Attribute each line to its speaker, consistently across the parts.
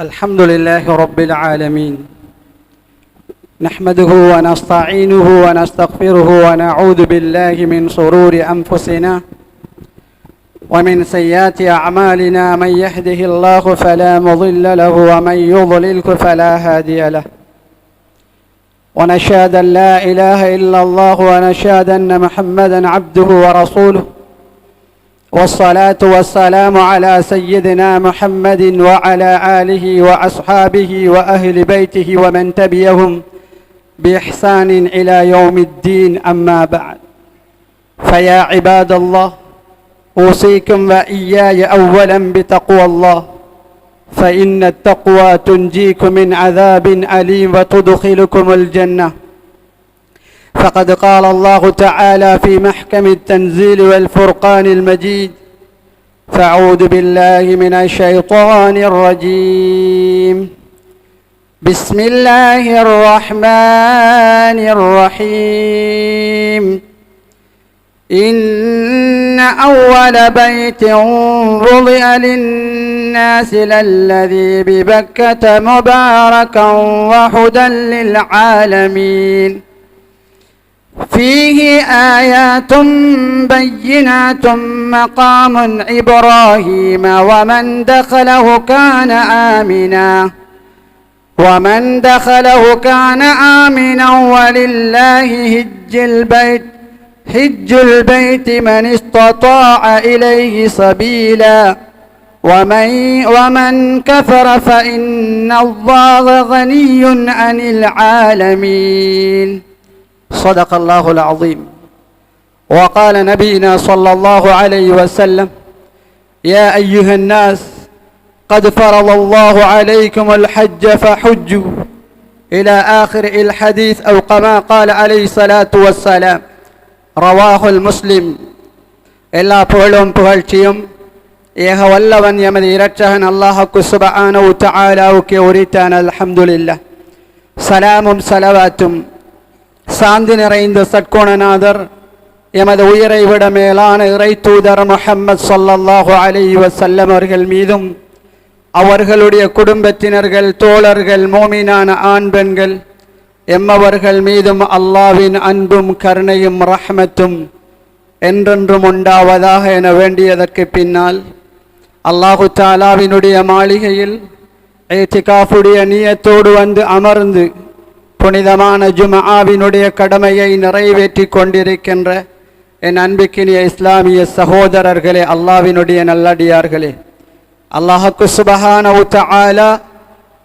Speaker 1: الحمد لله رب العالمين. نحمده ونستعينه ونستغفره ونعوذ بالله من شرور أنفسنا ومن سيئات أعمالنا. من يهده الله فلا مضل له ومن يضلله فلا هادي له. ونشهد أن لا إله إلا الله ونشهد أن محمدا عبده ورسوله. والصلاة والسلام على سيدنا محمد وعلى آله وأصحابه وأهل بيته ومن تبعهم بإحسان إلى يوم الدين. أما بعد فيا عباد الله أوصيكم وإياي أولا بتقوى الله فإن التقوى تنجيكم من عذاب أليم وتدخلكم الجنة. فقد قال الله تعالى في محكم التنزيل والفرقان المجيد فأعوذ بالله من الشيطان الرجيم. بسم الله الرحمن الرحيم. إن أول بيت وضع للناس للذي ببكة مباركا وهدى للعالمين. فيه آيات بينات مقام إبراهيم ومن دخله كان آمنا. ومن دخله كان آمنا ولله هج البيت حج البيت من استطاع إليه سبيلا. ومن ومن كفر فإن الله غني عن العالمين. صدق الله العظيم. وقال نبينا صلى الله عليه وسلم يا أيها الناس قد فرض الله عليكم الحج فحجوا إلى آخر الحديث أو كما قال عليه الصلاة والسلام. رواه റവാഹുൽ മുസ്ലിം എല്ലാ പുകഴും പുകഴ്ചയും ഏഹ വല്ലവൻ യമൻ الله سبحانه وتعالى ചാലാവുക്കെ الحمد لله سلام سلواتم சாந்தி நிறைந்த சட்கோணநாதர் எமது உயிரை விட மேலான இறை தூதர் முஹம்மது சொல்லல்லாஹு அலி வசல்லம் அவர்கள் மீதும் அவர்களுடைய குடும்பத்தினர்கள் தோழர்கள் மோமினான ஆண் பெண்கள் எம்மவர்கள் மீதும் அல்லாவின் அன்பும் கருணையும் ரஹமத்தும் என்றென்றும் உண்டாவதாக என வேண்டியதற்கு பின்னால் அல்லாஹு தாலாவினுடைய மாளிகையில் ஏத்திகாஃபுடைய நியத்தோடு வந்து அமர்ந்து புனிதமான ஜும்ஆவினுடைய கடமையை நிறைவேற்றி கொண்டிருக்கின்ற என் அன்பிக்கினிய இஸ்லாமிய சகோதரர்களே அல்லாவினுடைய நல்லடியார்களே. அல்லாஹுக்கு சுபஹான ஆலா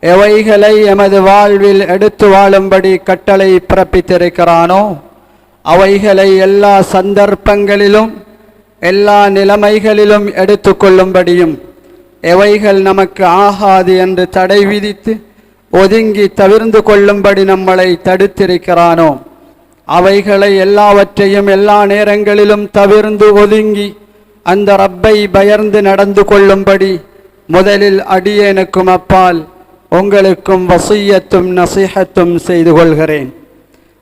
Speaker 1: எவைகளை எமது வாழ்வில் எடுத்து வாழும்படி கட்டளை பிறப்பித்திருக்கிறானோ அவைகளை எல்லா சந்தர்ப்பங்களிலும் எல்லா நிலைமைகளிலும் எடுத்துக்கொள்ளும்படியும் எவைகள் நமக்கு ஆகாது என்று தடை விதித்து ஒதுங்கி தவிர்ந்து கொள்ளும்படி நம்மளை தடுத்திருக்கிறானோ? அவைகளை எல்லாவற்றையும் எல்லா நேரங்களிலும் தவிர்ந்து ஒதுங்கி அந்த ரப்பை பயர்ந்து நடந்து கொள்ளும்படி முதலில் அடியேனுக்கும் அப்பால் உங்களுக்கும் வசியத்தும் நசிஹத்தும் செய்து கொள்கிறேன்.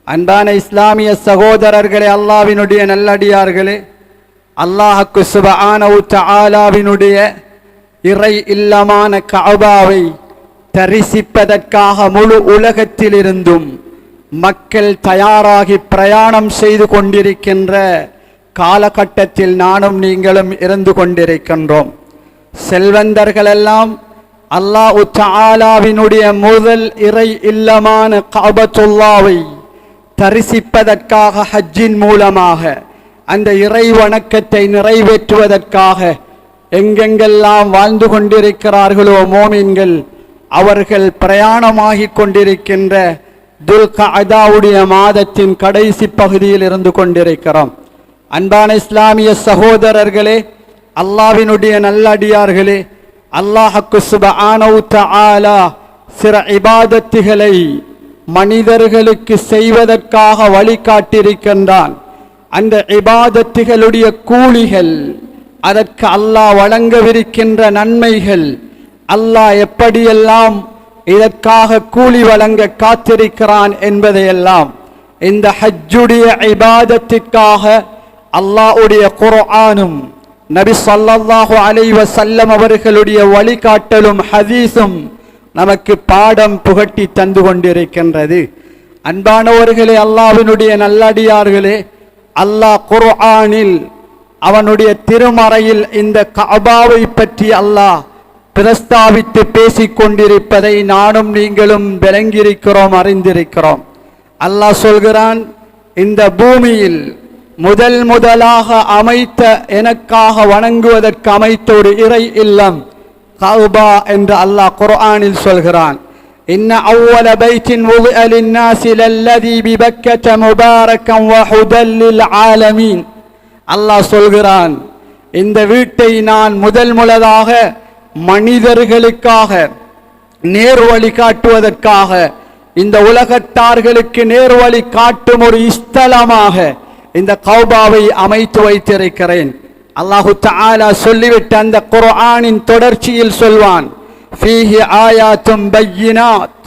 Speaker 1: அன்பான இஸ்லாமிய சகோதரர்களே அல்லாவினுடைய நல்லடியார்களே அல்லாஹுக்கு சுபஆனவு ஆலாவினுடைய இறை இல்லமான கஅபாவை தரிசிப்பதற்காக முழு உலகத்திலிருந்தும் மக்கள் தயாராகி பிரயாணம் செய்து கொண்டிருக்கின்ற காலகட்டத்தில் நானும் நீங்களும் இருந்து கொண்டிருக்கின்றோம். செல்வந்தர்களெல்லாம் அல்லாஹ் தாலாவினுடைய முதல் இறை இல்லமான காபத்துல்லாவை தரிசிப்பதற்காக ஹஜ்ஜின் மூலமாக அந்த இறை வணக்கத்தை நிறைவேற்றுவதற்காக எங்கெங்கெல்லாம் வாழ்ந்து கொண்டிருக்கிறார்களோ மோமின்கள் அவர்கள் பிரயாணமாகிக் கொண்டிருக்கின்ற துல்காவுடைய மாதத்தின் கடைசி பகுதியில் இருந்து கொண்டிருக்கிறோம். அன்பான இஸ்லாமிய சகோதரர்களே அல்லாவினுடைய நல்லடியார்களே அல்லாஹக்கு சுப ஆலா சில இபாதத்துகளை மனிதர்களுக்கு செய்வதற்காக வழிகாட்டியிருக்கின்றான். அந்த இபாதத்துகளுடைய கூலிகள் அதற்கு அல்லாஹ் வழங்கவிருக்கின்ற நன்மைகள் அல்லாஹ் எப்படியெல்லாம் இதற்காக கூலி வழங்க காத்திருக்கிறான் என்பதையெல்லாம் இந்த ஹஜ்ஜுடைய இபாதத்திற்காக அல்லாஹ்வுடைய குர்ஆனும் நபி ஸல்லல்லாஹு அலைவ சல்லம் அவர்களுடைய வழிகாட்டலும் ஹதீஸும் நமக்கு பாடம் புகட்டி தந்து கொண்டிருக்கின்றது. அன்பானவர்களே அல்லாவினுடைய நல்லடியார்களே அல்லாஹ் குர்ஆனில் அவனுடைய திருமறையில் இந்த கபாவை பற்றி அல்லாஹ் பிரஸ்தாவித்து பேசிக் கொண்டிருப்பதை நானும் நீங்களும் விளங்கியிருக்கிறோம் அறிந்திருக்கிறோம். அல்லாஹ் சொல்கிறான் இந்த பூமியில் முதல் முதலாக அமைத்த எனக்காக வணங்குவதற்கு அமைத்த ஒரு இறை இல்லம் கவுபா என்று அல்லாஹ் குர்ஆனில் சொல்கிறான். இன்ன அவ்வல பைத்தின் உதுஅ லின்னாஸி லல்லதி பிபக்கத முபாரக்கம் வஹுதல் லில் ஆலமீன். அல்லாஹ் சொல்கிறான் இந்த வீட்டை நான் முதல் முதலாக மனிதர்களுக்காக நேர் வழி காட்டுவதற்காக இந்த உலகத்தார்களுக்கு நேர் வழி காட்டும் ஒரு ஸ்தலமாக இந்த கௌபாவை அமைத்து வைத்திருக்கிறேன். அல்லாஹு தாலா சொல்லிவிட்டு அந்த குர்ஆனின் தொடர்ச்சியில் சொல்வான் ஃபீஹி ஆயாத்தும் பையினாத்.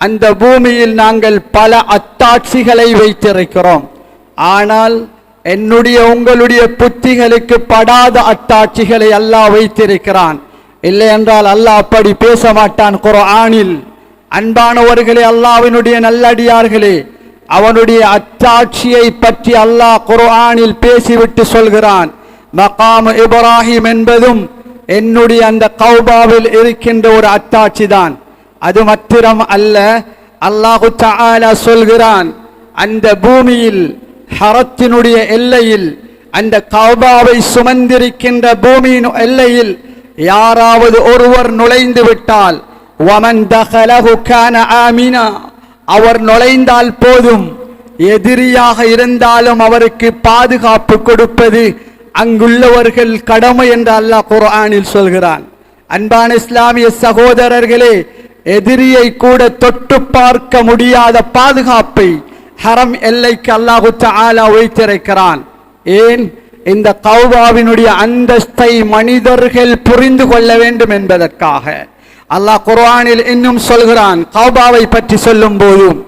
Speaker 1: அந்த பூமியில் நாங்கள் பல அத்தாட்சிகளை வைத்திருக்கிறோம். ஆனால் என்னுடைய உங்களுடைய புத்திகளுக்கு படாத அத்தாட்சிகளை அல்லாஹ் வைத்திருக்கிறான். இல்லை என்றால் அல்லாஹ் அப்படி பேச மாட்டான் குர்ஆனில். அன்பானவர்களே அல்லாவினுடைய நல்லடியார்களே அவனுடைய அத்தாட்சியை பற்றி அல்லாஹ் குர்ஆனில் பேசிவிட்டு சொல்கிறான். மகாம் இப்ராஹிம் என்பதும் என்னுடைய அந்த கௌபாவில் இருக்கின்ற ஒரு அத்தாட்சி தான். அது மத்திரம் அல்ல அல்லாஹு தஆலா சொல்கிறான் அந்த பூமியில் ஹரத்தினுடைய எல்லையில் அந்த கௌபாவை சுமந்திருக்கின்ற பூமியின் எல்லையில் யாராவது ஒருவர் நுழைந்து விட்டால் வமன் கான ஆமினா அவர் நுழைந்தால் போதும். எதிரியாக இருந்தாலும் அவருக்கு பாதுகாப்பு கொடுப்பது அங்குள்ளவர்கள் கடமை என்று அல்லாஹ் குர்ஆனில் சொல்கிறான். அன்பான இஸ்லாமிய சகோதரர்களே எதிரியை கூட தொட்டு பார்க்க முடியாத பாதுகாப்பை ஹரம் எல்லைக்கு அல்லாஹு ஆலா வைத்திருக்கிறான். ஏன்? இந்த கௌபாவினுடைய அந்தஸ்தை மனிதர்கள் புரிந்து கொள்ள வேண்டும் என்பதற்காக. அல்லாஹ் குர்ஆனில் இன்னும் சொல்கிறான் கௌபாவை பற்றி சொல்லும் போதும்.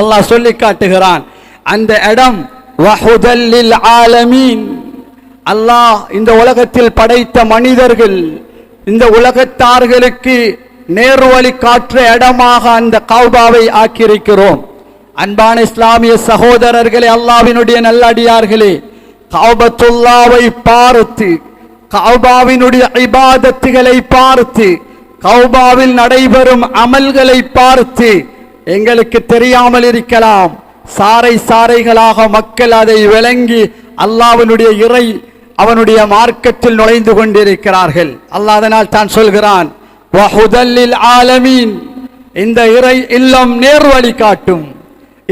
Speaker 1: அல்லாஹ் சொல்லி காட்டுகிறான் அந்த இடம் வஹுதல்லில் ஆலமீன். அல்லாஹ் இந்த உலகத்தில் படைத்த மனிதர்கள் இந்த உலகத்தார்களுக்கு நேர்வழி காற்ற இடமாக அந்த கௌபாவை ஆக்கியிருக்கிறோம். அன்பான இஸ்லாமிய சகோதரர்களே அல்லாவினுடைய நல்லடியார்களே கௌபத்துல்லாவை பார்த்து கௌபாவினுடைய இபாதத்துகளை பார்த்து கௌபாவில் நடைபெறும் அமல்களை பார்த்து எங்களுக்கு தெரியாமல் இருக்கலாம். சாறை சாறைகளாக மக்கள் அதை விளங்கி அல்லாவினுடைய இறை அவனுடைய மார்க்கத்தில் நுழைந்து கொண்டிருக்கிறார்கள். அல்லாஹ் அதனால் தான் சொல்கிறான் ஆலமீன். இந்த இறை இல்லம் நேர்வழி காட்டும்.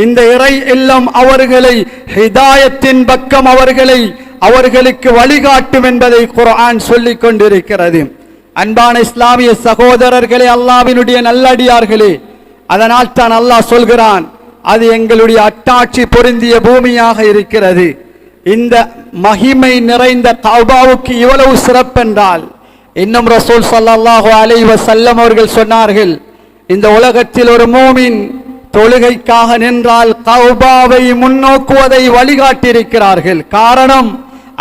Speaker 1: இந்த இறை இல்லம் அவர்களை ஹிதாயத்தின் பக்கம் அவர்களை அவர்களுக்கு வழிகாட்டும் என்பதை குர்ஆன் சொல்லிக் கொண்டிருக்கிறது. அன்பான இஸ்லாமிய சகோதரர்களே அல்லாவினுடைய நல்லடியார்களே அதனால் தான் அல்லாஹ் சொல்கிறான் அது எங்களுடைய அட்டாட்சி பொருந்திய பூமியாக இருக்கிறது. இந்த மகிமை நிறைந்த தௌபாவுக்கு இவ்வளவு சிறப்பென்றால் இன்னும் ரசூல் ஸல்லல்லாஹு அலைவ செல்லம் அவர்கள் சொன்னார்கள் இந்த உலகத்தில் ஒரு மூமின் தொழுகைக்காக நின்றால் கௌபாவை முன்னோக்குவதை வழிகாட்டியிருக்கிறார்கள். காரணம்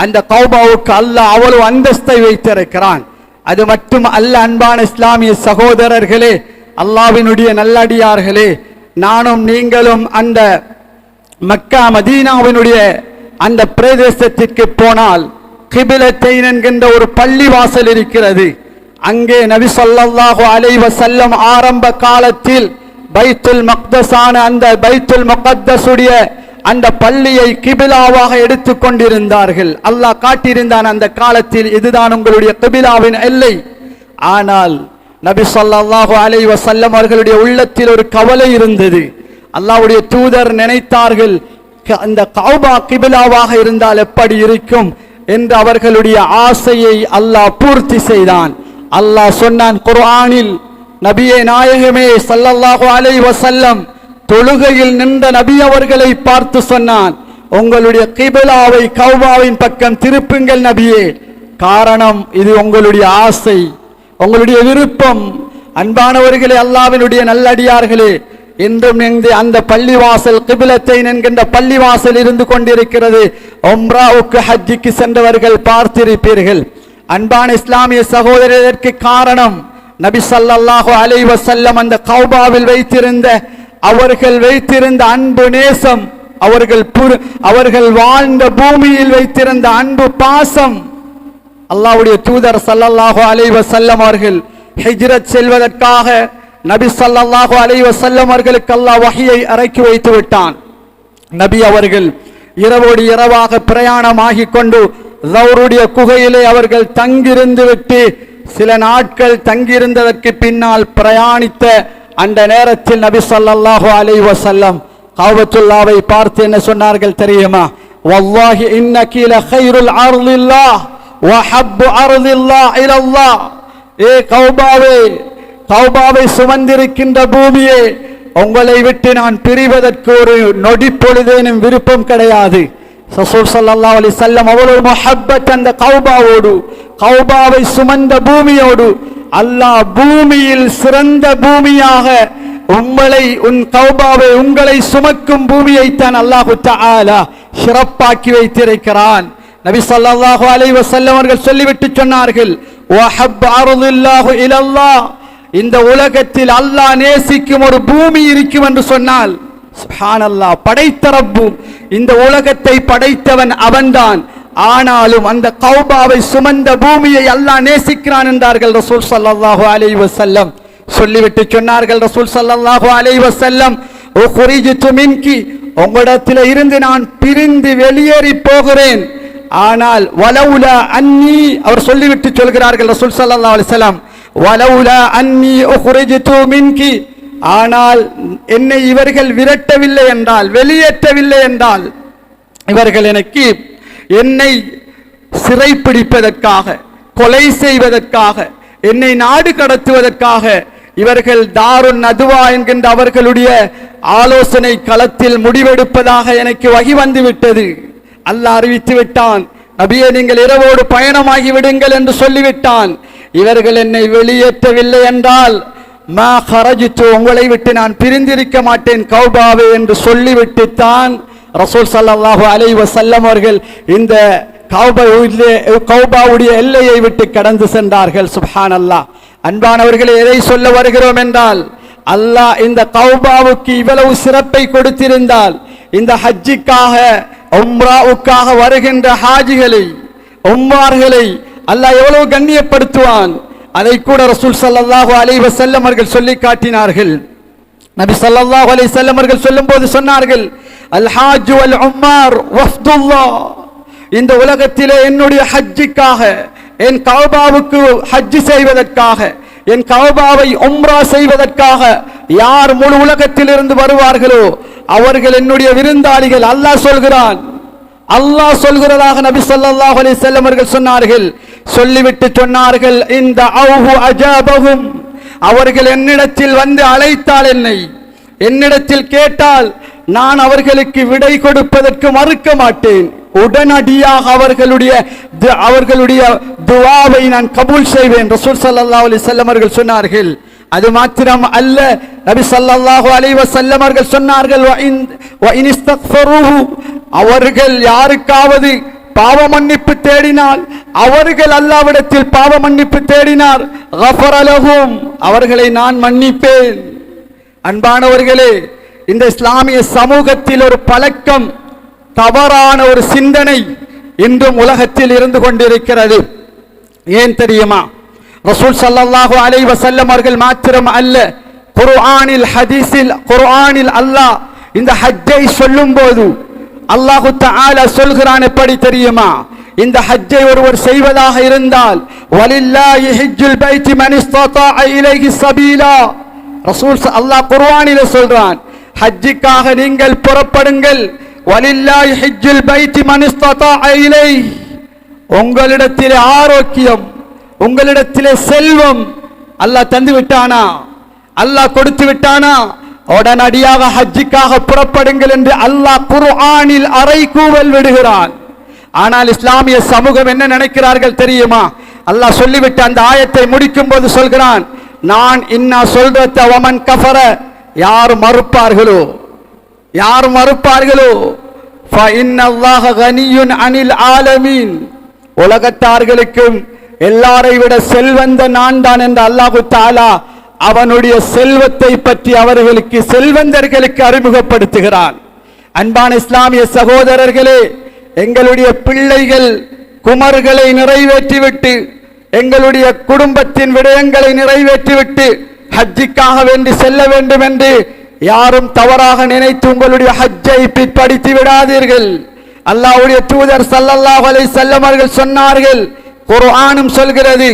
Speaker 1: அந்த கௌபாவுக்கு அல்ல அவ்வளவு அந்தஸ்தை வைத்திருக்கிறான். அது மட்டும் அல்ல அன்பான இஸ்லாமிய சகோதரர்களே அல்லாவினுடைய நல்லடியார்களே நானும் நீங்களும் அந்த மக்கா மதீனாவினுடைய அந்த பிரதேசத்திற்கு போனால் கிபிலத்தைன் என்கின்ற ஒரு பள்ளி வாசல் இருக்கிறது. அங்கே நபி சொல்லாஹு அலைவ செல்லம் ஆரம்ப காலத்தில் பைத்துல் மக்தஸான அந்த பைத்துல் முகத்தசுடைய அந்த பள்ளியை கிபிலாவாக எடுத்து கொண்டிருந்தார்கள். அல்லாஹ் காட்டியிருந்தான் அந்த காலத்தில் இதுதான் உங்களுடைய கிபிலாவின் எல்லை. ஆனால் நபி சொல்லாஹு அலை வசல்லம் அவர்களுடைய உள்ளத்தில் ஒரு கவலை இருந்தது. அல்லாஹ்வுடைய தூதர் நினைத்தார்கள் க- அந்த கௌபா கிபிலாவாக இருந்தால் எப்படி இருக்கும்? என்று அவர்களுடைய ஆசையை அல்லாஹ் பூர்த்தி செய்தான். அல்லாஹ் சொன்னான் குர்ஆனில் நபியே நாயகமே சல்லல்லாஹு அலை வசல்லம் தொழுகையில் நின்ற நபி அவர்களை பார்த்து சொன்னான் உங்களுடைய கிபிலாவை கௌபாவின் பக்கம் திருப்புங்கள் நபியே. காரணம் இது உங்களுடைய ஆசை உங்களுடைய விருப்பம். அன்பானவர்களே அல்லாவினுடைய நல்லடியார்களே இன்றும் இந்த அந்த பள்ளிவாசல் கிபிலத்தை என்கின்ற பள்ளிவாசல் இருந்து கொண்டிருக்கிறது. ஒம்ராவுக்கு ஹஜ்ஜிக்கு சென்றவர்கள் பார்த்திருப்பீர்கள். அன்பான இஸ்லாமிய சகோதரருக்கு காரணம் நபி சல்லாஹு அலை வசல்லம் அந்த கௌபாவில் வைத்திருந்த அவர்கள் வைத்திருந்த அன்பு நேசம் அவர்கள் புரு- அவர்கள் வாழ்ந்த பூமியில் வைத்திருந்த அன்பு பாசம். அல்லாவுடைய தூதர் சல்லல்லாஹு அலைவ செல்லம் அவர்கள் ஹிஜ்ரத் செல்வதற்காக நபி சல்லல்லாஹு அலைஹி வஸல்லம் அவர்களுக்கு அல்லாஹ் வகையை இறக்கி வைத்து விட்டான். நபி அவர்கள் இரவோடு இரவாக பிரயாணமாகிக் கொண்டு தௌருடைய குகையிலே அவர்கள் தங்கிருந்து விட்டு சில நாட்கள் தங்கியிருந்ததற்கு பின்னால் பிரயாணித்த அந்த நேரத்தில் நபி ஸல்லல்லாஹு அலை வசல்லம் கௌபத்துல்லாவை பார்த்து என்ன சொன்னார்கள் தெரியுமா? வல்லாஹி இன்னகி லഖൈറുல் அர்லில்லாஹ் வஹப்பு அர்லில்லாஹ் இலல்லா ஏ கௌபாவே கௌபாவை சுமந்திருக்கின்ற பூமியே உங்களை விட்டு நான் பிரிவதற்கு ஒரு நொடி பொழுதேனும் விருப்பம் கிடையாது. ரசூல் ஸல்லல்லாஹு அலி செல்லம் அவ்வளவு முஹப்பத் அந்த கௌபாவோடு கௌபாவை சுமந்த பூமியோடு அல்லாஹ் பூமியில் சிறந்த பூமியாக உங்களை உன் கௌபாவை உங்களை சுமக்கும் பூமியைத்தான் அல்லாஹு தஆலா சிறப்பாக்கி வைத்திருக்கிறான் நபி ஸல்லல்லாஹு அலைஹி வஸல்லம் அவர்கள் சொல்லிவிட்டு சொன்னார்கள் வஹப் அர்லில்லாஹு இலல்லாஹ் இந்த உலகத்தில் அல்லாஹ் நேசிக்கும் ஒரு பூமி இருக்கும் என்று சொன்னால் சுஹானல்லா படைத்த ரப்பும் இந்த உலகத்தை படைத்தவன் அவன்தான். ஆனாலும் அந்த கௌபாவை சுமந்த பூமியை அல்லாஹ் நேசிக்கிறான் என்றார்கள் ரசூல் சல்லாஹு அலைஹி வசல்லம் சொல்லிவிட்டு சொன்னார்கள் ரசூல் ஸல்லல்லாஹு வசல்லம் ஓ உக்ரிஜ்து மின்கி உங்களிடத்தில் இருந்து நான் பிரிந்து வெளியேறி போகிறேன். ஆனால் வலவுல அன்னி அவர் சொல்லிவிட்டு சொல்கிறார்கள் ரசூல் ஸல்லல்லாஹு அலிசல்லாம் வலவுல அன்னி ஓ உக்ரிஜ்து மின்கி ஆனால் என்னை இவர்கள் விரட்டவில்லை என்றால் வெளியேற்றவில்லை என்றால் இவர்கள் எனக்கு என்னை சிறைப்பிடிப்பதற்காக கொலை செய்வதற்காக என்னை நாடு கடத்துவதற்காக இவர்கள் தாருன் நதுவா என்கின்ற அவர்களுடைய ஆலோசனை களத்தில் முடிவெடுப்பதாக எனக்கு வகி வந்து விட்டது அறிவித்து விட்டான் நபியே நீங்கள் இரவோடு பயணமாகி விடுங்கள் என்று சொல்லிவிட்டான். இவர்கள் என்னை வெளியேற்றவில்லை என்றால் மா ஹரஜித்து உங்களை விட்டு நான் பிரிந்திருக்க மாட்டேன் கௌபாவே என்று சொல்லிவிட்டுத்தான் ரசூல் சல்லாஹு அலைஹி செல்லம் அவர்கள் இந்த கௌபாவுடைய கௌபாவுடைய எல்லையை விட்டு கடந்து சென்றார்கள். சுஹான் அல்லா அன்பானவர்களை எதை சொல்ல வருகிறோம் என்றால் அல்லாஹ் இந்த கௌபாவுக்கு இவ்வளவு சிறப்பை கொடுத்திருந்தால் இந்த ஹஜ்ஜிக்காக உம்ராவுக்காக வருகின்ற ஹாஜிகளை உம்மார்களை அல்லாஹ் எவ்வளவு கண்ணியப்படுத்துவான்? அதை கூட ரசூல் சல்லாஹு அலைஹி வசல்லம் அவர்கள் சொல்லி காட்டினார்கள். நபி சல்லாஹு அலைஹி செல்லம் அவர்கள் சொல்லும்போது சொன்னார்கள் அல் ஹாஜ் அல் உமார் வஃப்துல்லாஹ் இந்த உலகத்திலே என்னுடைய ஹஜ்ஜிக்காக என் கௌபாவுக்கு ஹஜ் செய்வதற்காக என் கௌபாவை உம்ரா செய்வதற்காக யார் முழு உலகத்திலிருந்து வருவார்களோ அவர்கள் என்னுடைய விருந்தாளிகள். அல்லாஹ் சொல்கிறான். அல்லாஹ் சொல்கிறதாக நபி சொல்லாஹ் அலி செல்லம் அவர்கள் சொன்னார்கள் சொல்லிவிட்டு சொன்னார்கள் இந்த அவுஹு அஜாபகும். அவர்கள் என்னிடத்தில் வந்து அழைத்தால் என்னை. என்னிடத்தில் கேட்டால் நான் அவர்களுக்கு விடை கொடுப்பதற்கு மறுக்க மாட்டேன். உடனடியாக அவர்களுடைய அவர்களுடைய துவாவை நான் கபூல் செய்வேன். ரசூல் சல்லா அலி செல்லமர்கள் சொன்னார்கள். அது மாத்திரம் அல்ல. நபி சல்லாஹூ அலைஹி வஸல்லம் சொன்னார்கள் "வ அவர்கள் யாருக்காவது பாவ மன்னிப்பு தேடினால் அவர்கள் அல்லாவிடத்தில் பாவ மன்னிப்பு தேடினார். "கஃபர அவர்களை நான் மன்னிப்பேன். அன்பானவர்களே இந்த இஸ்லாமிய சமூகத்தில் ஒரு பழக்கம் தவறான ஒரு சிந்தனை இன்றும் உலகத்தில் இருந்து கொண்டிருக்கிறது. ஏன் தெரியுமா? ரசூல் ஸல்லல்லாஹு அலை வசல்லம் அவர்கள் மாத்திரம் அல்ல குர்ஆனில் ஹதீஸில் குர்ஆனில் அல்லாஹ் இந்த ஹஜ்ஜை சொல்லும்போது அல்லாஹு தஆலா சொல்கிறான் எப்படி தெரியுமா? இந்த ஹஜ்ஜை ஒருவர் செய்வதாக இருந்தால் வலில்லாஹி ஹஜ்ஜுல் பைத்தி மன் இஸ்ததாஅ இலைஹி சபீலா. ரசூல் அல்லாஹ் குர்ஆனிலே சொல்றான் ஹஜ்ஜிக்காக நீங்கள் புறப்படுங்கள். வலில்லாஹி ஹஜ்ஜுல் பைத்தி மன் இஸ்ததாஅ இலைஹி. உங்களிடத்திலே ஆரோக்கியம் உங்களிடத்திலே செல்வம் அல்லாஹ் தந்து விட்டானா அல்லாஹ் கொடுத்து விட்டானா உடனடியாக ஹஜ்ஜிக்காக புறப்படுங்கள் என்று அல்லாஹ் குர்ஆனில் அறை கூவல் விடுகிறான். ஆனால் இஸ்லாமிய சமூகம் என்ன நினைக்கிறார்கள் தெரியுமா? அல்லாஹ் சொல்லிவிட்டு அந்த ஆயத்தை முடிக்கும் போது சொல்கிறான் நான் இன்னா சொல்றத வமன் கஃபர. யார் மறுப்பார்களோ? யார் மறுப்பார்களோ? அனில் ஆலமீன். உலகத்தார்களுக்கும் எல்லாரை விட செல்வந்த நான் தான் என்று அல்லாஹு தாலா அவனுடைய செல்வத்தை பற்றி அவர்களுக்கு செல்வந்தர்களுக்கு அறிமுகப்படுத்துகிறான். அன்பான இஸ்லாமிய சகோதரர்களே எங்களுடைய பிள்ளைகள் குமர்களை நிறைவேற்றிவிட்டு எங்களுடைய குடும்பத்தின் விடயங்களை நிறைவேற்றிவிட்டு ஹஜ்ஜிக்காக வேண்டி செல்ல வேண்டும் என்று யாரும் தவறாக நினைத்து உங்களுடைய ஹஜ்ஜை பிற்படுத்தி விடாதீர்கள். அல்லாவுடைய தூதர் ஸல்லல்லாஹு அலைஹி வஸல்லம் சொன்னார்கள் குர்ஆனும் சொல்கிறது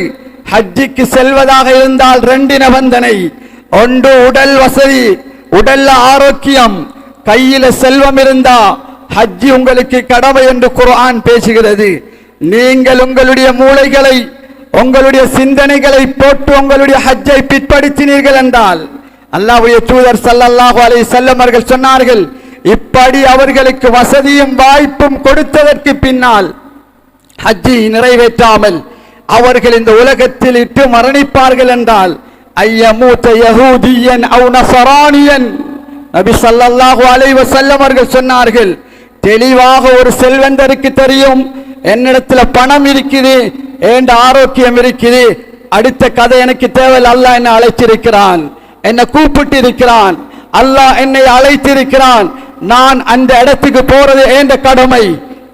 Speaker 1: ஹஜ்ஜிக்கு செல்வதாக இருந்தால் ரெண்டு நிபந்தனை. ஒன்று உடல் வசதி உடல்ல ஆரோக்கியம் கையில செல்வம் இருந்தா ஹஜ்ஜி உங்களுக்கு கடமை என்று குர்ஆன் பேசுகிறது. நீங்கள் உங்களுடைய மூளைகளை உங்களுடைய சிந்தனைகளை போட்டு உங்களுடைய ஹஜ்ஜை பிற்படுத்தினீர்கள் என்றால் அல்லாஹுடைய தூதர் ஸல்லல்லாஹு அலைஹி செல்லமர்கள் சொன்னார்கள் இப்படி அவர்களுக்கு வசதியும் வாய்ப்பும் கொடுத்ததற்கு பின்னால் ஹஜ்ஜி நிறைவேற்றாமல் அவர்கள் இந்த உலகத்தில் இட்டு மரணிப்பார்கள் என்றால் ஐயமூத்த யகூதியன் அவு நசரானியன் நபி ஸல்லல்லாஹு அலைவ செல்லவர்கள் சொன்னார்கள் தெளிவாக ஒரு செல்வந்தருக்கு தெரியும் என்னிடத்துல பணம் இருக்குது ஏண்ட ஆரோக்கியம் இருக்குது அடுத்த கதை எனக்கு தேவை அல்லாஹ் என்னை அழைச்சிருக்கிறான் என்னை கூப்பிட்டு இருக்கிறான் அல்லாஹ் என்னை அழைத்திருக்கிறான் நான் அந்த இடத்துக்கு போறது ஏண்ட கடமை?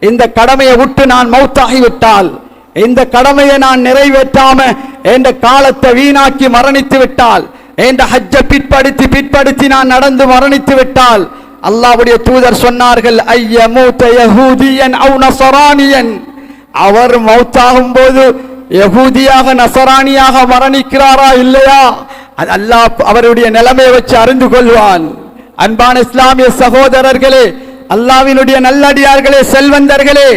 Speaker 1: இந்த கடமையை விட்டு நான் மௌத்தாகிவிட்டால் விட்டால் இந்த கடமையை நான் நிறைவேற்றாம என்ற காலத்தை வீணாக்கி மரணித்து விட்டால் என்ற ஹஜ்ஜ பிற்படுத்தி பிற்படுத்தி நான் நடந்து மரணித்து விட்டால் அல்லாவுடைய தூதர் சொன்னார்கள் ஐய மூத்த யகூதியன் அவு நசரானியன் அவர் மௌத்தாகும் போது யகூதியாக நசரானியாக மரணிக்கிறாரா இல்லையா? அது அல்லாஹ் அவருடைய நிலைமையை வச்சு அறிந்து கொள்வான். அன்பான இஸ்லாமிய சகோதரர்களே அல்லாவினுடைய நல்லடியார்களே செல்வந்தர்களே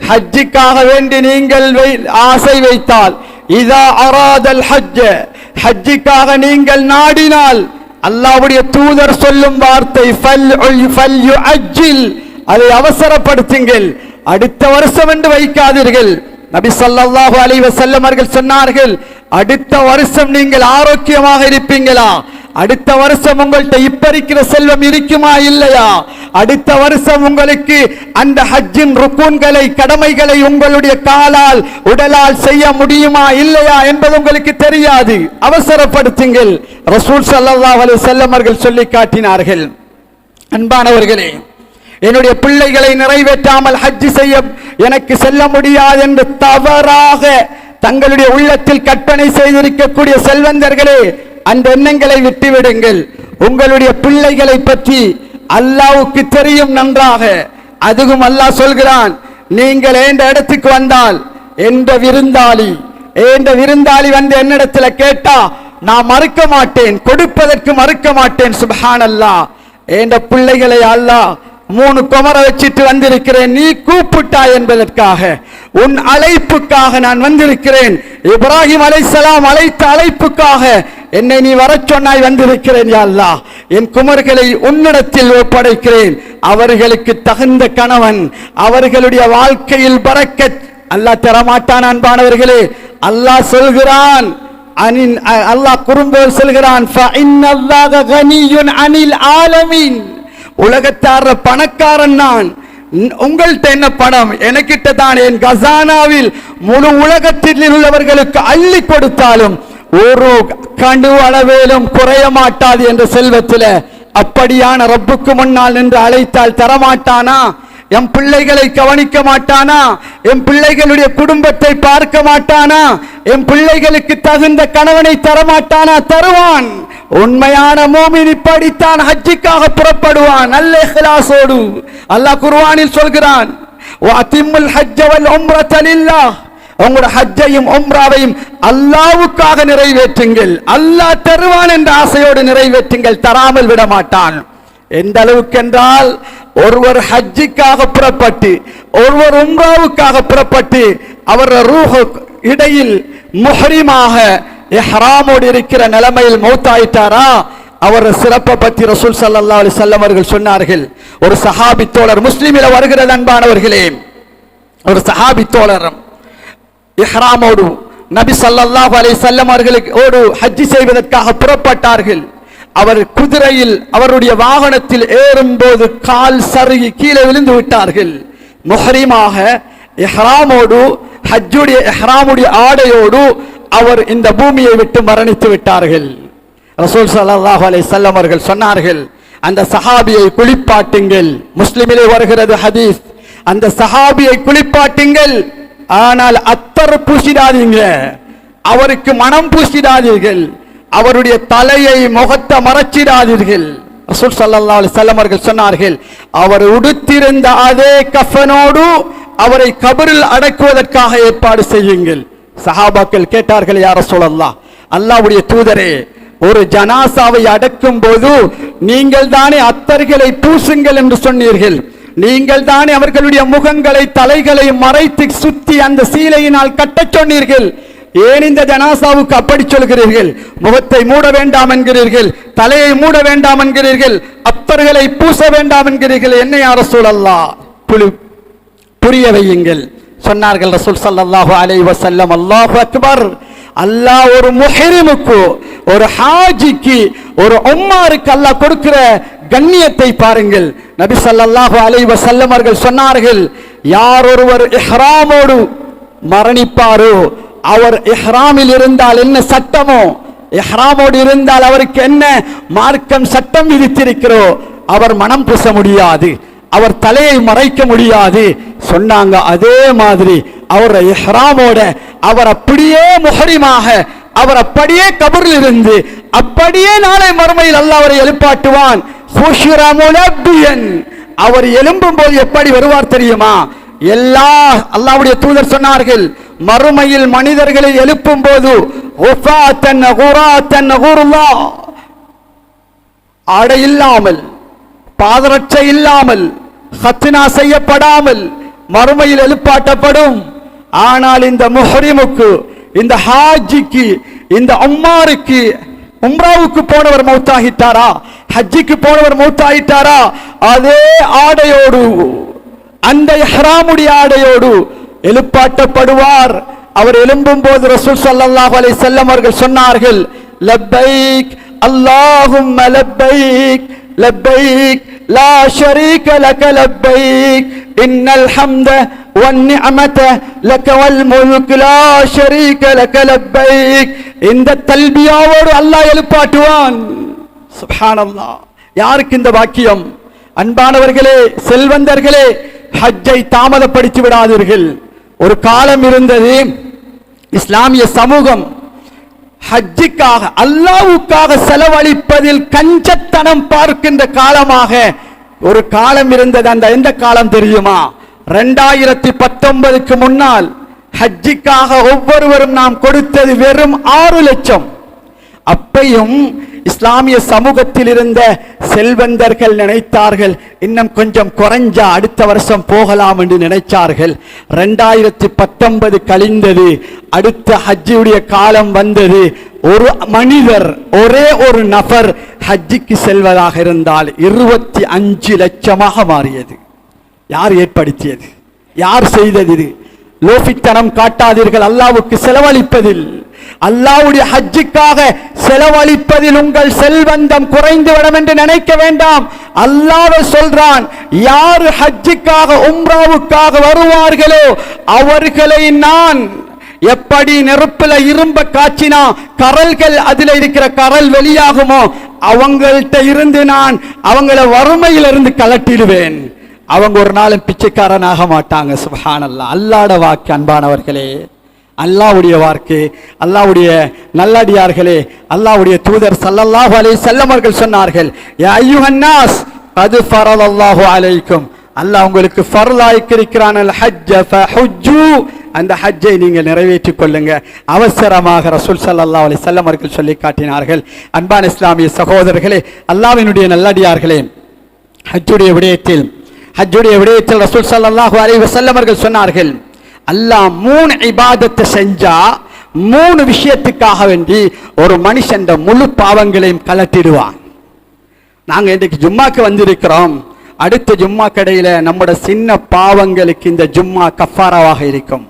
Speaker 1: ஹஜ்ஜிக்காக வேண்டி நீங்கள் வை- ஆசை வைத்தால் இதா அராதல் ஹஜ்ஜ. ஹஜ்ஜிக்காக நீங்கள் நாடினால் அல்லாவுடைய தூதர் சொல்லும் வார்த்தை ஃபல் ஃபல் யுஅஜ்ஜில் அதை அவசரப்படுத்துங்கள். அடுத்த வருஷம் என்று வைக்காதீர்கள். நபி ஸல்லல்லாஹு அலைஹி வஸல்லம் சொன்னார்கள் அடுத்த வருஷம் நீங்கள் ஆரோக்கியமாக இருப்பீங்களா? அடுத்த வருஷம் உங்கள்கிட்ட இப்ப இருக்கிற செல்வம் இருக்குமா இல்லையா? அடுத்த வருஷம் உங்களுக்கு அந்த ஹஜ்ஜின் ருக்குன்களை கடமைகளை உங்களுடைய காலால் உடலால் செய்ய முடியுமா இல்லையா என்பது உங்களுக்கு தெரியாது. அவசரப்படுத்துங்கள். ரசூல் சல்லா அலி செல்லமர்கள் சொல்லி காட்டினார்கள். அன்பானவர்களே என்னுடைய பிள்ளைகளை நிறைவேற்றாமல் ஹஜ் செய்ய எனக்கு செல்ல முடியாது என்று தவறாக தங்களுடைய உள்ளத்தில் கற்பனை செய்திருக்கக்கூடிய செல்வந்தர்களே அந்த எண்ணங்களை விட்டுவிடுங்கள். உங்களுடைய பிள்ளைகளை பற்றி அல்லாவுக்கு தெரியும் நன்றாக. அதுவும் அல்லாஹ் சொல்கிறான் நீங்கள் எந்த இடத்துக்கு வந்தால் என்ற விருந்தாளி ஏண்ட விருந்தாளி வந்து என்னிடத்துல கேட்டா நான் மறுக்க மாட்டேன் கொடுப்பதற்கு மறுக்க மாட்டேன் சுபஹான் அல்லாஹ் என்ற பிள்ளைகளை அல்லாஹ் மூணு குமரை வச்சிட்டு வந்திருக்கிறேன். நீ கூப்பிட்டாய் என்பதற்காக உன் அழைப்புக்காக நான் வந்திருக்கிறேன். இப்ராஹிம் அலைசலாம் அழைத்த அழைப்புக்காக என்னை நீ வர சொன்னாய் வந்திருக்கிறேன் யாழ்லா என் குமர்களை உன்னிடத்தில் ஒப்படைக்கிறேன். அவர்களுக்கு தகுந்த கணவன் அவர்களுடைய வாழ்க்கையில் பறக்க அல்லாஹ் தரமாட்டான் அன்பானவர்களே. அல்லாஹ் சொல்கிறான் அனின் அல்லாஹ் குறும்போல் சொல்கிறான் அனில் ஆலமின். உலகத்தார பணக்காரன் நான். உங்கள்கிட்ட என்ன பணம்? எனக்கிட்ட தான் என் கசானாவில் முழு உலகத்தில் உள்ளவர்களுக்கு அள்ளி கொடுத்தாலும் ஒரு கண்டு அளவேலும் குறைய மாட்டாது என்ற செல்வத்தில். அப்படியான ரப்புக்கு முன்னால் நின்று அழைத்தால் தரமாட்டானா? என் பிள்ளைகளை கவனிக்க மாட்டானா? என் பிள்ளைகளுடைய குடும்பத்தை பார்க்க மாட்டானா? என் பிள்ளைகளுக்கு தகுந்த கணவனை தரமாட்டானா? தருவான். உண்மையான மோமின் இப்படித்தான் ஹஜ்ஜிக்காக புறப்படுவான். நல்ல ஹிலாசோடு அல்லாஹ் குர்வானில் சொல்கிறான் வஅத்திம்முல் ஹஜ்ஜ வல் உங்களோட ஹஜ்ஜையும் உம்ராவையும் அல்லாவுக்காக நிறைவேற்றுங்கள். அல்லாஹ் தருவான் என்ற ஆசையோடு நிறைவேற்றுங்கள். தராமல் விட மாட்டான். எந்த அளவுக்கு என்றால் ஒருவர் ஹஜ்ஜிக்காக புறப்பட்டு ஒருவர் உம்ராவுக்காக புறப்பட்டு அவர் ரூஹ இடையில் முஹரிமாக எஹராமோடு இருக்கிற நிலைமையில் மௌத்தாயிட்டாரா? அவர் சிறப்பை பற்றி ரசூல் சல்லா அலி வஸல்லம் அவர்கள் சொன்னார்கள். ஒரு சஹாபி தோழர் முஸ்லீமில் வருகிறது அன்பானவர்களே. ஒரு சஹாபி தோழர் இஹ்ராமோடு நபி சல்லாஹ் அலி வஸல்லம் அவர்களுக்கு ஓடு ஹஜ்ஜி செய்வதற்காக புறப்பட்டார்கள். அவர் குதிரையில் அவருடைய வாகனத்தில் ஏறும்போது கால் சருகி கீழே விழுந்து விட்டார்கள். முஹரிமாக எஹ்ராமோடு ஹஜ்ஜுடைய எஹ்ராமுடைய ஆடையோடு அவர் இந்த பூமியை விட்டு மரணித்து விட்டார்கள். ரசூல் சல்லாஹ் அலை வஸல்லம் அவர்கள் சொன்னார்கள் அந்த சஹாபியை குளிப்பாட்டுங்கள். முஸ்லிமிலே வருகிறது ஹதீஸ் அந்த சஹாபியை குளிப்பாட்டுங்கள். ஆனால் அத்தர் பூசிடாதீங்க அவருக்கு மனம் பூசிடாதீர்கள். அவருடைய தலையை முகத்தை மறைச்சிடாதீர்கள். ரசூல் சல்லா செல்லமர்கள் சொன்னார்கள் அவர் உடுத்திருந்த அதே கஃபனோடு அவரை கபரில் அடக்குவதற்காக ஏற்பாடு செய்யுங்கள். சஹாபாக்கள் கேட்டார்கள் யார சொல்லலாம் அல்லாவுடைய தூதரே ஒரு ஜனாசாவை அடக்கும் போது நீங்கள் தானே அத்தர்களை பூசுங்கள் என்று சொன்னீர்கள். நீங்கள் தானே அவர்களுடைய முகங்களை தலைகளை மறைத்து சுத்தி அந்த சீலையினால் கட்டச் சொன்னீர்கள். ஏன் இந்த ஜனாசாவுக்கு அப்படி சொல்கிறீர்கள்? முகத்தை மூட வேண்டாம் என்கிறீர்கள் தலையை மூட வேண்டாம் என்கிறீர்கள் அத்தர்களை பூச வேண்டாம் என்கிறீர்கள். என்னை அரசூல் அல்லா புலி புரிய வையுங்கள். சொன்னார்கள் ரசூல் சல்லாஹு அலை வசல்லம் அல்லாஹு அக்பர். அல்லாஹ் ஒரு முஹரிமுக்கு ஒரு ஹாஜிக்கு ஒரு உம்மாருக்கு அல்லாஹ் கொடுக்கிற கண்ணியத்தை பாருங்கள். நபி சல்லாஹு அலை வசல்லம் அவர்கள் சொன்னார்கள் யார் ஒருவர் இஹ்ராமோடு மரணிப்பாரோ அவர் இஹ்ராமில் இருந்தால் என்ன சட்டமோ? இஹ்ராமோடு இருந்தால் அவருக்கு என்ன மார்க்கம் சட்டம் விதித்திருக்கிறோ அவர் மனம் பூச முடியாது அவர் தலையை மறைக்க முடியாது. சொன்னாங்க அதே மாதிரி அவர் இஹ்ராமோட அவர் அப்படியே முஹரிமாக அவர் அப்படியே கபரில் இருந்து அப்படியே நாளை மறுமையில் அல்ல அவரை எழுப்பாட்டுவான். அவர் எழும்பும் போது எப்படி வருவார் தெரியுமா? எல்லா அல்லாவுடைய தூதர் சொன்னார்கள் மறுமையில் மனிதர்களை எழுப்பும் போது உஃபாத்தன் குராத்தன் ஆடை இல்லாமல் பாதரட்சை இல்லாமல் ஹத்னா செய்யப்படாமல் மறுமையில் எழுப்பாட்டப்படும். ஆனால் இந்த முஹரிமுக்கு இந்த ஹாஜிக்கு இந்த அம்மாருக்கு உம்ராவுக்கு போனவர் மௌத்தாகிட்டாரா? ஹஜ்ஜிக்கு போனவர் மௌத்தாகிட்டாரா? அதே ஆடையோடு அந்த ஹராமுடி ஆடையோடு எழுப்பாட்டப்படுவார் அவர் எழும்பும் போது ரசூல் ஸல்லல்லாஹு அலைஹி வஸல்லம் அவர்கள் சொன்னார்கள் லப்பைக் அல்லாஹும்ம லப்பைக் லப்பைக் லா ஷரீக லக லப்பைக் இன்னல் ஹம்த والنعمة لك والملك لا شريك لك لبيك இந்த தல்பியாவோடு அல்லாஹ் எழுப்பாட்டுவான் சுப்ஹானல்லாஹ் யாருக்கு இந்த வாக்கியம் அன்பானவர்களே செல்வந்தர்களே ஹஜ்ஜை தாமதப்படுத்தி விடாதீர்கள் ஒரு காலம் இருந்தது. இஸ்லாமிய சமூகம் ஹஜ்ஜுக்காக அல்லாவுக்காக செலவழிப்பதில் கஞ்சத்தனம் பார்க்கின்ற காலமாக ஒரு காலம் இருந்தது. அந்த எந்த காலம் தெரியுமா? ரெண்டாயிரத்தி பத்தொன்பதுக்கு முன்னால் ஹஜ்ஜிக்காக ஒவ்வொருவரும் நாம் கொடுத்தது வெறும் ஆறு லட்சம். அப்பையும் இஸ்லாமிய சமூகத்தில் இருந்த செல்வந்தர்கள் நினைத்தார்கள் இன்னும் கொஞ்சம் குறைஞ்சா அடுத்த வருஷம் போகலாம் என்று நினைச்சார்கள். ரெண்டாயிரத்தி பத்தொன்பது கழிந்தது அடுத்த ஹஜ்ஜியுடைய காலம் வந்தது. ஒரு மனிதர் ஒரே ஒரு நபர் ஹஜ்ஜிக்கு செல்வதாக இருந்தால் இருபத்தி அஞ்சு லட்சமாக மாறியது. யார் ஏற்படுத்தியது? யார் செய்தது இது? லோபித்தனம் காட்டாதீர்கள் அல்லாவுக்கு செலவழிப்பதில். அல்லாவுடைய ஹஜ்ஜுக்காக செலவழிப்பதில் உங்கள் செல்வந்தம் குறைந்து விடும் என்று நினைக்க வேண்டாம். அல்லாஹ் சொல்றான் யார் ஹஜ்ஜுக்காக உம்ராவுக்காக வருவார்களோ அவர்களை நான் எப்படி நெருப்புல இரும்ப காய்ச்சினா கரல்கள் அதுல இருக்கிற கரல் வெளியாகுமோ அவங்கள்ட்ட இருந்து நான் அவங்கள வறுமையிலிருந்து கலட்டிடுவேன். அவங்க ஒரு நாளும் பிச்சைக்காரனாக மாட்டாங்க சுபஹானல்லா அல்லாட வாக்கு அன்பானவர்களே. அல்லாவுடைய வாக்கு அல்லாவுடைய நல்லடியார்களே அல்லாவுடைய தூதர் சல்லல்லாஹு அலை செல்லமர்கள் சொன்னார்கள் யா அய்யுஹன்னாஸ் அது ஃபரலல்லாஹு அலைக்கும். அல்லாஹ் உங்களுக்கு ஃபர்லாய்க்கிருக்கிறான் ஹஜ்ஜ ஃபஹுஜ்ஜு. அந்த ஹஜ்ஜை நீங்கள் நிறைவேற்றிக் கொள்ளுங்க. அவசரமாக ரசூல் சல்லா அலி செல்லமர்கள் சொல்லி காட்டினார்கள். அன்பான இஸ்லாமிய சகோதரர்களே அல்லாவினுடைய நல்லடியார்களே ஹஜ்ஜுடைய விடயத்தில் ஹஜ்ஜுடைய விடயத்தில் ரசூல் ஸல்லல்லாஹு அலி வஸல்லம் சொன்னார்கள் அல்லாஹ் மூணு இபாதத்தை செஞ்சா மூணு விஷயத்துக்காக வேண்டி ஒரு மனுஷன் முழு பாவங்களையும் கலட்டிடுவான். நாங்கள் இன்றைக்கு ஜும்மாக்கு வந்திருக்கிறோம். அடுத்த ஜும்மா கடையில் நம்மட சின்ன பாவங்களுக்கு இந்த ஜும்மா கஃபாராவாக இருக்கும்.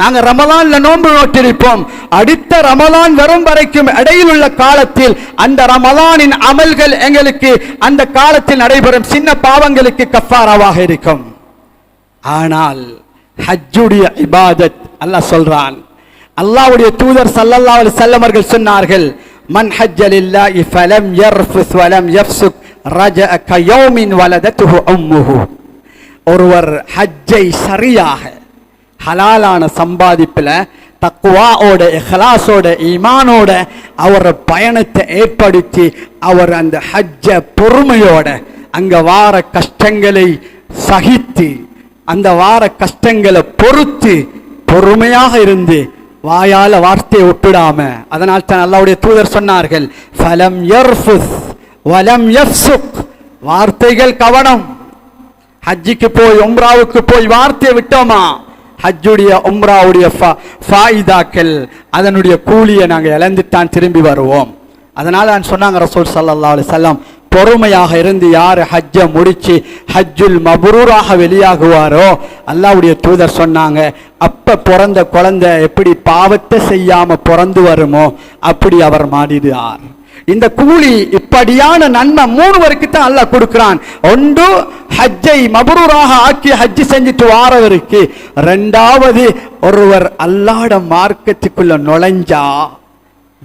Speaker 1: நாங்க ரமலான்ல நோன்பு நோட்டிருப்போம் அடுத்த ரமலான் வரும் வரைக்கும் இடையில் உள்ள காலத்தில் அந்த ரமலானின் அமல்கள் எங்களுக்கு அந்த காலத்தில் நடைபெறும் சின்ன பாவங்களுக்கு கஃபாராவாக இருக்கும். ஆனால் ஹஜ்ஜுடைய இபாதத் அல்லாஹ் சொல்றான். அல்லாவுடைய தூதர் சல்லல்லா அலி வஸல்லம் சொன்னார்கள் மன் ஹஜ்ஜல் இல்லா இஃபலம் யர்ஃபுஸ் வலம் யஃப்சுக் ரஜஅ கயோமின் வலதத்துஹு உம்முஹு. ஒருவர் ஹஜ்ஜை சரியாக ஹலாலான சம்பாதிப்பில் தக்குவாவோட இஹ்லாஸோட ஈமானோட அவர் பயணத்தை ஏற்படுத்தி அவர் அந்த ஹஜ்ஜ பொறுமையோட அங்கே வார கஷ்டங்களை சகித்து அந்த வார கஷ்டங்களை பொறுத்து பொறுமையாக இருந்து வாயால வார்த்தையை ஒப்பிடாம அதனால் தான் அல்லாவுடைய தூதர் சொன்னார்கள் ஃபலம் யர்ஃபுஸ் வலம் யஃப்சுக். வார்த்தைகள் கவனம். ஹஜ்ஜிக்கு போய் உம்ராவுக்கு போய் வார்த்தையை விட்டோமா? ஹஜ்ஜுடைய உம்ராவுடைய ஃபாயிதாக்கள் அதனுடைய கூலியை நாங்கள் இழந்துத்தான் திரும்பி வருவோம். அதனால் நான் சொன்னாங்க ரசூல் சல்லா அலி வஸல்லம் பொறுமையாக இருந்து யார் ஹஜ்ஜை முடித்து ஹஜ்ஜுல் மபரூராக வெளியாகுவாரோ? அல்லாவுடைய தூதர் சொன்னாங்க அப்போ பிறந்த குழந்தை எப்படி பாவத்தை செய்யாமல் பிறந்து வருமோ? அப்படி அவர் மாறிடுவார் இந்த கூலி இப்படியான நன்மை மூணுவருக்கு தான் அல்லாஹ் கொடுக்கிறான். ஒன்று ஹஜ்ஜை மபரூராக ஆக்கி ஹஜ்ஜி செஞ்சுட்டு வாரவருக்கு. ரெண்டாவது ஒருவர் அல்லாட மார்க்கத்துக்குள்ள நுழைஞ்சா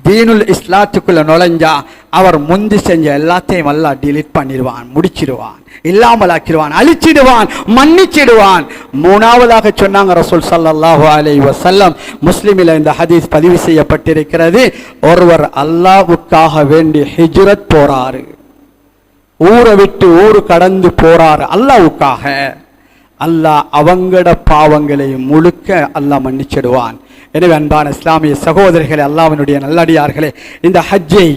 Speaker 1: தீனுல் இஸ்லாத்துக்குள்ள நுழைஞ்சா அவர் முந்தி செஞ்ச எல்லாத்தையும் எல்லாம் டிலீட் பண்ணிடுவான் முடிச்சிடுவான் இல்லாமல் ஆக்கிடுவான் அழிச்சிடுவான் மன்னிச்சிடுவான். மூணாவதாக சொன்னாங்க ரசூல் சல்லாஹு அலை வசல்லம் முஸ்லிமில் இந்த ஹதீஸ் பதிவு செய்யப்பட்டிருக்கிறது. ஒருவர் அல்லாவுக்காக வேண்டி ஹிஜ்ரத் போறாரு. ஊரை விட்டு ஊரு கடந்து போறாரு அல்லாவுக்காக அல்லாஹ் அவங்கட பாவங்களை முழுக்க அல்லாஹ் மன்னிச்சிடுவான். எனவே அன்பான இஸ்லாமிய சகோதரர்களே அல்லாவினுடைய நல்லடியார்களே இந்த ஹஜ்ஜை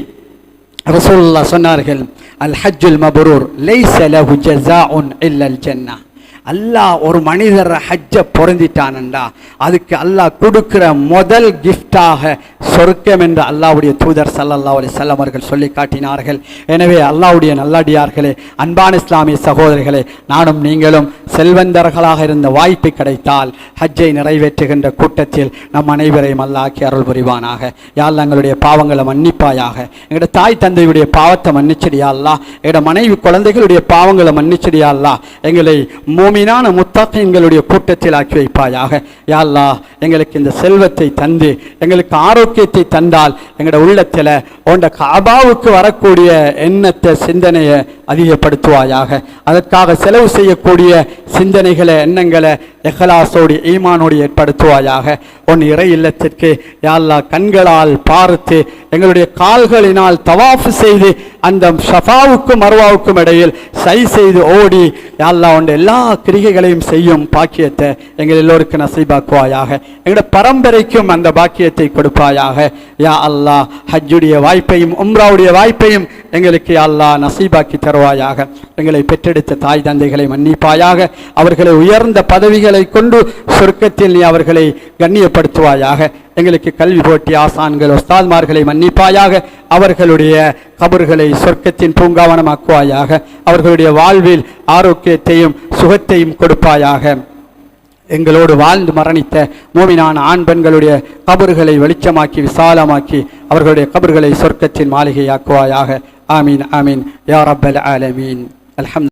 Speaker 1: ரசூலுல்லாஹ் சொன்னார்கள் அல் ஹஜ்ஜுல் மபரூர் லைசல லஹு ஜஸாஉன் இல்லல் ஜன்னah அல்லாஹ் ஒரு மனிதர் ஹஜ்ஜை பொருந்திட்டானண்டா. அதுக்கு அல்லாஹ் கொடுக்குற முதல் கிஃப்டாக சொர்க்கம் என்று அல்லாவுடைய தூதர் சல்லல்லா அலி வஸல்லம் அவர்கள் சொல்லி காட்டினார்கள். எனவே அல்லாஹ்வுடைய நல்லடியார்களே அன்பான இஸ்லாமிய சகோதரிகளே நானும் நீங்களும் செல்வந்தர்களாக இருந்த வாய்ப்பு கிடைத்தால் ஹஜ்ஜை நிறைவேற்றுகின்ற கூட்டத்தில் நம் அனைவரையும் அல்லாஹ் அருள் புரிவானாக. யாழ் எங்களுடைய பாவங்களை மன்னிப்பாயாக. எங்களோட தாய் தந்தையுடைய பாவத்தை மன்னிச்சடியா அல்லா எங்களோட மனைவி குழந்தைகளுடைய பாவங்களை மன்னிச்சடியா அல்லா எங்களை மூமினான முத்தாக்கங்களுடைய கூட்டத்தில் ஆக்கி வைப்பாயாக. யா எங்களுக்கு இந்த செல்வத்தை தந்து எங்களுக்கு ஆரோக்கியத்தை தந்தால் எங்களோட உள்ளத்தில் உண்ட காபாவுக்கு வரக்கூடிய எண்ணத்தை சிந்தனையை அதிகப்படுத்துவாயாக. அதற்காக செலவு செய்யக்கூடிய சிந்தனைகளை எண்ணங்களை எஹலாசோடு ஈமானோடு ஏற்படுத்துவாயாக. உன் இறை இல்லத்திற்கு யாழ்லா கண்களால் பார்த்து எங்களுடைய கால்களினால் தவாஃப் செய்து அந்த ஷஃபாவுக்கும் மர்வாவுக்கும் இடையில் சை செய்து ஓடி யாழ்லா உண்ட எல்லா கிரிகைகளையும் செய்யும் பாக்கியத்தை எங்கள் எல்லோருக்கும் நசைபாக்குவாயாக. எங்களுடைய பரம்பரைக்கும் அந்த பாக்கியத்தை கொடுப்பாயாக. யா அல்லாஹ் ஹஜ்ஜுடைய வாய்ப்பையும் உம்ராவுடைய வாய்ப்பையும் எங்களுக்கு யா நசீபாக்கி நசீபாக்கி தருவாயாக. எங்களை பெற்றெடுத்த தாய் தந்தைகளை மன்னிப்பாயாக. அவர்களை உயர்ந்த பதவிகளை கொண்டு சொர்க்கத்தில் நீ அவர்களை கண்ணியப்படுத்துவாயாக. எங்களுக்கு கல்வி போட்டி ஆசான்கள் ஒஸ்தாத்மார்களை மன்னிப்பாயாக. அவர்களுடைய கபர்களை சொர்க்கத்தின் பூங்காவனமாக்குவாயாக. அவர்களுடைய வாழ்வில் ஆரோக்கியத்தையும் சுகத்தையும் கொடுப்பாயாக. எங்களோடு வாழ்ந்து மரணித்த மூமினான ஆண் பெண்களுடைய கபர்களை வெளிச்சமாக்கி விசாலமாக்கி அவர்களுடைய கபர்களை சொர்க்கத்தின் மாளிகையாக்குவாயாக. ஆமீன் ஆமீன் யா ரப்பல் ஆலமீன் அல்ஹம்து